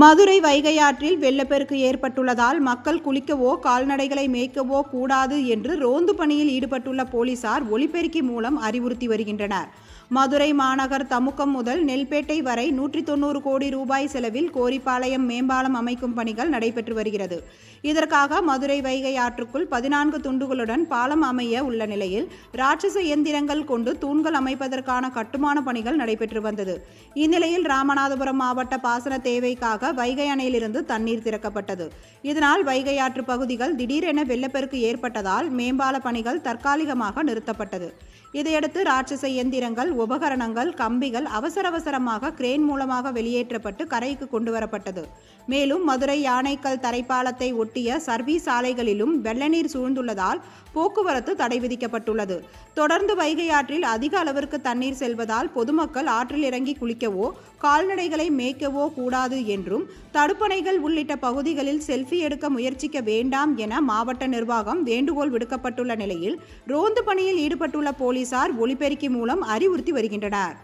மதுரை வைகை ஆற்றில் வெள்ளப்பெருக்கு ஏற்பட்டுள்ளதால் மக்கள் குளிக்கவோ கால்நடைகளை மேய்க்கவோ கூடாது என்று ரோந்து பணியில் ஈடுபட்டுள்ள போலீசார் ஒலிபெருக்கி மூலம் அறிவுறுத்தி வருகின்றனர். மதுரை மாநகர் தமுக்கம் முதல் நெல்பேட்டை வரை நூற்றி தொண்ணூறு கோடி ரூபாய் செலவில் கோரிப்பாளையம் மேம்பாலம் அமைக்கும் பணிகள் நடைபெற்று வருகிறது. இதற்காக மதுரை வைகை ஆற்றுக்குள் பதினான்கு துண்டுகளுடன் பாலம் அமைய உள்ள நிலையில் ராட்சச இயந்திரங்கள் கொண்டு தூண்கள் அமைப்பதற்கான கட்டுமான பணிகள் நடைபெற்று வந்தது. இந்நிலையில் ராமநாதபுரம் மாவட்ட பாசன தேவைக்காக வைகை அணையிலிருந்து தண்ணீர் திறக்கப்பட்டது. இதனால் வைகை ஆற்று பகுதிகள் திடீரென வெள்ளப்பெருக்கு ஏற்பட்டதால் மேம்பால பணிகள் தற்காலிகமாக நிறுத்தப்பட்டது. இதையடுத்து ராட்சச இயந்திரங்கள் உபகரணங்கள் கம்பிகள் அவசர அவசரமாக கிரேன் மூலமாக வெளியேற்றப்பட்டு கரைக்கு கொண்டு வரப்பட்டது மேலும் மதுரை யானைக்கல் தரைப்பாலத்தை ஒட்டிய சர்வீஸ் சாலைகளிலும் வெள்ளநீர் சூழ்ந்துள்ளதால் போக்குவரத்து தடை விதிக்கப்பட்டுள்ளது. தொடர்ந்து வைகை ஆற்றில் அதிக அளவிற்கு தண்ணீர் செல்வதால் பொதுமக்கள் ஆற்றில் இறங்கி குளிக்கவோ கால்நடைகளை மேய்க்கவோ கூடாது என்றும் தடுப்பணைகள் உள்ளிட்ட பகுதிகளில் செல்ஃபி எடுக்க முயற்சிக்க வேண்டாம் என மாவட்ட நிர்வாகம் வேண்டுகோள் விடுக்கப்பட்டுள்ள நிலையில் ரோந்து பணியில் ஈடுபட்டுள்ள போலீசார் ஒலிபெருக்கி மூலம் அறிவுறுத்தி வருகின்றனர்.